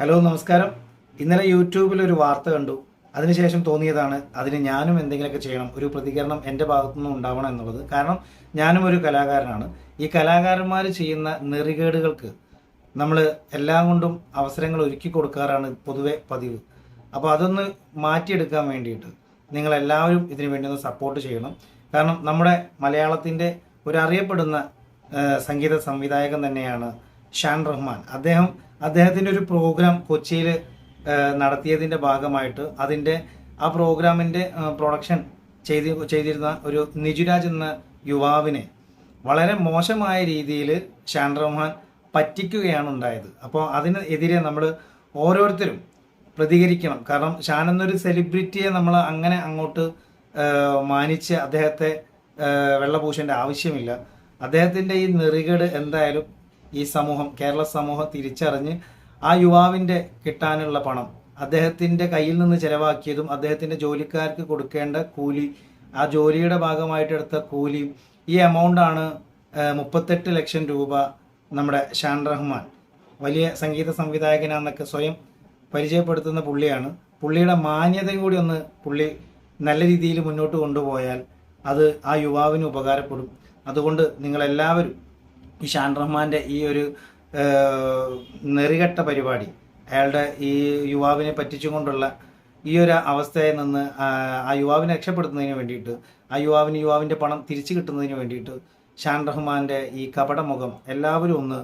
Hello നമസ്കാരം. ഇന്നലെ യൂട്യൂബിൽ ഒരു വാർത്ത കണ്ടു. അതിനുശേഷം തോന്നിയതാണ് അതിന് ഞാനും എന്തെങ്കിലുമൊക്കെ ചെയ്യണം ഒരു പ്രതികരണം എന്റെ ഭാഗത്തുനിന്ന് ഉണ്ടാവണം എന്നുള്ളത്. കാരണം ഞാനും ഒരു കലാകാരനാണ്. ഈ കലാകാരന്മാർ ചെയ്യുന്ന നെറികേടുകൾക്ക് നമ്മൾ എല്ലാം കൊണ്ടും അവസരങ്ങൾ ഒരുക്കി കൊടുക്കാറാണ് പൊതുവെ പതിവ്. അപ്പോൾ അതൊന്ന് മാറ്റിയെടുക്കാൻ വേണ്ടിയിട്ട് നിങ്ങളെല്ലാവരും ഇതിനു വേണ്ടി ഒന്ന് സപ്പോർട്ട് ചെയ്യണം. കാരണം നമ്മുടെ മലയാളത്തിന്റെ ഒരു അറിയപ്പെടുന്ന സംഗീത സംവിധായകൻ തന്നെയാണ് ഷാൻ റഹ്മാൻ. അദ്ദേഹം അദ്ദേഹത്തിന്റെ ഒരു പ്രോഗ്രാം കൊച്ചിയിൽ നടത്തിയതിന്റെ ഭാഗമായിട്ട് അതിന്റെ ആ പ്രോഗ്രാമിന്റെ പ്രൊഡക്ഷൻ ചെയ്തി ചെയ്തിരുന്ന ഒരു നിജുരാജ് എന്ന യുവാവിനെ വളരെ മോശമായ രീതിയിൽ ഷാൻ പറ്റിക്കുകയാണ് ഉണ്ടായത്. അപ്പോൾ അതിനെതിരെ നമ്മൾ ഓരോരുത്തരും പ്രതികരിക്കണം. കാരണം ഷാൻ എന്നൊരു സെലിബ്രിറ്റിയെ നമ്മൾ അങ്ങനെ അങ്ങോട്ട് മാനിച്ച് അദ്ദേഹത്തെ വെള്ളപൂശേണ്ട ആവശ്യമില്ല. അദ്ദേഹത്തിന്റെ ഈ നെറികേട് എന്തായാലും ഈ സമൂഹം കേരള സമൂഹം തിരിച്ചറിഞ്ഞ് ആ യുവാവിന്റെ കിട്ടാനുള്ള പണം അദ്ദേഹത്തിന്റെ കയ്യിൽ നിന്ന് ചിലവാക്കിയതും അദ്ദേഹത്തിന്റെ ജോലിക്കാർക്ക് കൊടുക്കേണ്ട കൂലി ആ ജോലിയുടെ ഭാഗമായിട്ട് എടുത്ത കൂലിയും ഈ എമൗണ്ടാണ് മുപ്പത്തെട്ട് ലക്ഷം രൂപ നമ്മുടെ ഷാൻ റഹ്മാൻ വലിയ സംഗീത സംവിധായകനാണെന്നൊക്കെ സ്വയം പരിചയപ്പെടുത്തുന്ന പുള്ളിയാണ്. പുള്ളിയുടെ മാന്യത കൂടി ഒന്ന് പുള്ളി നല്ല രീതിയിൽ മുന്നോട്ട് കൊണ്ടുപോയാൽ അത് ആ യുവാവിന് ഉപകാരപ്പെടും. അതുകൊണ്ട് നിങ്ങളെല്ലാവരും ഈ ഷാൻ റഹ്മാന്റെ ഈ ഒരു നെറികെട്ട പരിപാടി അയാളുടെ ഈ യുവാവിനെ പറ്റിച്ചുകൊണ്ടുള്ള ഈ ഒരു അവസ്ഥയിൽ നിന്ന് ആ യുവാവിനെ രക്ഷപ്പെടുത്തുന്നതിന് വേണ്ടിയിട്ട് ആ യുവാവിന് യുവാവിന്റെ പണം തിരിച്ചു കിട്ടുന്നതിന് വേണ്ടിയിട്ട് ഷാൻ റഹ്മാന്റെ ഈ കപടമുഖം എല്ലാവരും ഒന്ന്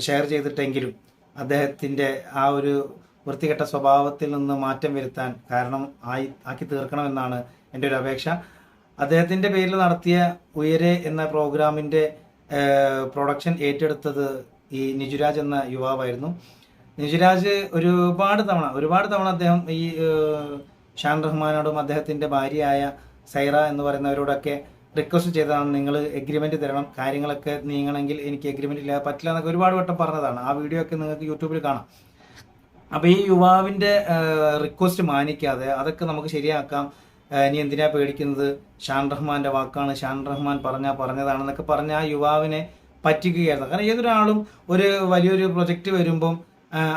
ഷെയർ ചെയ്തിട്ടെങ്കിലും അദ്ദേഹത്തിന്റെ ആ ഒരു വൃത്തികെട്ട സ്വഭാവത്തിൽ നിന്ന് മാറ്റം വരുത്താൻ കാരണം ആയി ആക്കി തീർക്കണമെന്നാണ് എന്റെ ഒരു അപേക്ഷ. അദ്ദേഹത്തിന്റെ പേരിൽ നടത്തിയ ഉയരെ എന്ന പ്രോഗ്രാമിന്റെ പ്രൊഡക്ഷൻ ഏറ്റെടുത്തത് ഈ നിജുരാജ് എന്ന യുവാവായിരുന്നു. നിജുരാജ് ഒരുപാട് തവണ ഒരുപാട് തവണ അദ്ദേഹം ഈ ഷാൻ റഹ്മാനോടും അദ്ദേഹത്തിന്റെ ഭാര്യയായ സൈറ എന്ന് പറയുന്നവരോടൊക്കെ റിക്വസ്റ്റ് ചെയ്തതാണ് നിങ്ങൾ എഗ്രിമെന്റ് തരണം കാര്യങ്ങളൊക്കെ നീങ്ങണമെങ്കിൽ എനിക്ക് എഗ്രിമെന്റ് ഇല്ലാതെ പറ്റില്ല എന്നൊക്കെ ഒരുപാട് വട്ടം പറഞ്ഞതാണ്. ആ വീഡിയോ ഒക്കെ നിങ്ങൾക്ക് യൂട്യൂബിൽ കാണാം. അപ്പോൾ ഈ യുവാവിന്റെ റിക്വസ്റ്റ് മാനിക്കാതെ അതൊക്കെ നമുക്ക് ശരിയാക്കാം. ഇനി എന്തിനാ പേടിക്കുന്നത്? ഷാൻ റഹ്മാന്റെ വാക്കാണ് ഷാൻ റഹ്മാൻ പറഞ്ഞ പറഞ്ഞതാണെന്നൊക്കെ പറഞ്ഞ ആ യുവാവിനെ പറ്റിക്കുകയായിരുന്നു. കാരണം ഏതൊരാളും ഒരു വലിയൊരു പ്രൊജക്റ്റ് വരുമ്പം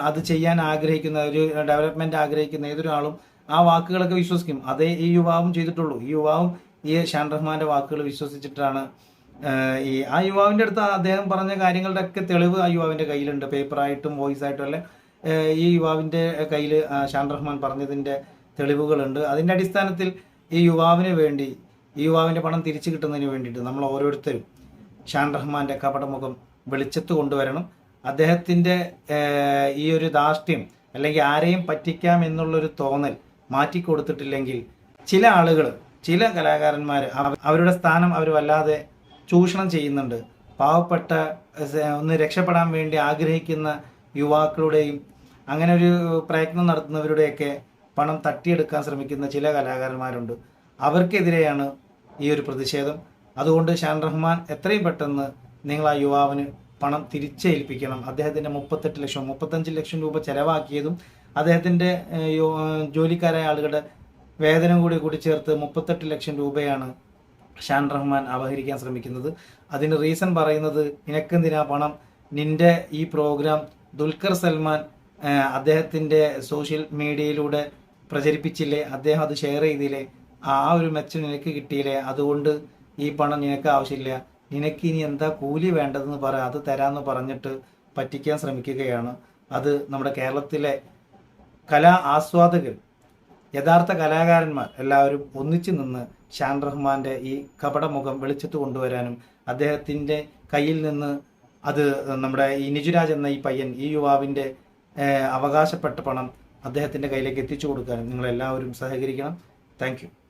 അത് ചെയ്യാൻ ആഗ്രഹിക്കുന്ന ഒരു ഡെവലപ്മെന്റ് ആഗ്രഹിക്കുന്ന ഏതൊരാളും ആ വാക്കുകളൊക്കെ വിശ്വസിക്കും. അതേ ഈ യുവാവും ചെയ്തിട്ടുള്ളൂ. ഈ യുവാവും ഈ ഷാൻ റഹ്മാന്റെ വാക്കുകൾ വിശ്വസിച്ചിട്ടാണ് ഈ ആ യുവാവിന്റെ അടുത്ത് അദ്ദേഹം പറഞ്ഞ കാര്യങ്ങളുടെ ഒക്കെ തെളിവ് ആ യുവാവിന്റെ കയ്യിലുണ്ട്. പേപ്പറായിട്ടും വോയിസ് ആയിട്ടും അല്ലെ ഈ യുവാവിന്റെ കയ്യിൽ ഷാൻ റഹ്മാൻ പറഞ്ഞതിന്റെ തെളിവുകളുണ്ട്. അതിന്റെ അടിസ്ഥാനത്തിൽ ഈ യുവാവിന് വേണ്ടി ഈ യുവാവിന്റെ പണം തിരിച്ചു കിട്ടുന്നതിന് വേണ്ടിയിട്ട് നമ്മൾ ഓരോരുത്തരും ഷാൻ റഹ്മാന്റെ കപടമുഖം വെളിച്ചത്ത് കൊണ്ടുവരണം. അദ്ദേഹത്തിന്റെ ഈ ഒരു ധാർഷ്ട്യം അല്ലെങ്കിൽ ആരെയും പറ്റിക്കാം എന്നുള്ളൊരു തോന്നൽ മാറ്റിക്കൊടുത്തിട്ടില്ലെങ്കിൽ ചില ആളുകൾ ചില കലാകാരന്മാർ അവരുടെ സ്ഥാനം അവർ വല്ലാതെ ചൂഷണം ചെയ്യുന്നുണ്ട്. പാവപ്പെട്ട ഒന്ന് രക്ഷപ്പെടാൻ വേണ്ടി ആഗ്രഹിക്കുന്ന യുവാക്കളുടെയും അങ്ങനെ ഒരു പ്രയത്നം നടത്തുന്നവരുടെയൊക്കെ പണം തട്ടിയെടുക്കാൻ ശ്രമിക്കുന്ന ചില കലാകാരന്മാരുണ്ട്. അവർക്കെതിരെയാണ് ഈ ഒരു പ്രതിഷേധം. അതുകൊണ്ട് ഷാൻ റഹ്മാൻ എത്രയും പെട്ടെന്ന് നിങ്ങൾ ആ യുവാവിന് പണം തിരിച്ചേൽപ്പിക്കണം. അദ്ദേഹത്തിന്റെ മുപ്പത്തെട്ട് ലക്ഷം മുപ്പത്തഞ്ച് ലക്ഷം രൂപ ചെലവാക്കിയതും അദ്ദേഹത്തിന്റെ ജോലിക്കാരായ ആളുകളുടെ വേതനം കൂടി കൂടി ചേർത്ത് മുപ്പത്തെട്ട് ലക്ഷം രൂപയാണ് ഷാൻ റഹ്മാൻ അപഹരിക്കാൻ ശ്രമിക്കുന്നത്. അതിന് റീസൺ പറയുന്നത് നിനക്കെന്തിനാ പണം? നിന്റെ ഈ പ്രോഗ്രാം ദുൽഖർ സൽമാൻ അദ്ദേഹത്തിന്റെ സോഷ്യൽ മീഡിയയിലൂടെ പ്രചരിപ്പിച്ചില്ലേ? അദ്ദേഹം അത് ഷെയർ ചെയ്തില്ലേ? ആ ഒരു മെച്ചം നിനക്ക് കിട്ടിയില്ലേ? അതുകൊണ്ട് ഈ പണം നിനക്ക് ആവശ്യമില്ല. നിനക്ക് ഇനി എന്താ കൂലി വേണ്ടതെന്ന് പറ. അത് തരാമെന്ന് പറഞ്ഞിട്ട് പറ്റിക്കാൻ ശ്രമിക്കുകയാണ്. അത് നമ്മുടെ കേരളത്തിലെ കലാ ആസ്വാദകർ യഥാർത്ഥ കലാകാരന്മാർ എല്ലാവരും ഒന്നിച്ചു നിന്ന് ഷാൻ റഹ്മാന്റെ ഈ കപടമുഖം വെളിച്ചത്ത് കൊണ്ടുവരാനും അദ്ദേഹത്തിന്റെ കയ്യിൽ നിന്ന് അത് നമ്മുടെ ഈ നിജുരാജ് എന്ന ഈ പയ്യൻ ഈ യുവാവിന്റെ അവകാശപ്പെട്ട പണം അദ്ദേഹത്തിന്റെ കയ്യിലേക്ക് എത്തിച്ചു കൊടുക്കാനും നിങ്ങളെല്ലാവരും സഹകരിക്കണം. താങ്ക്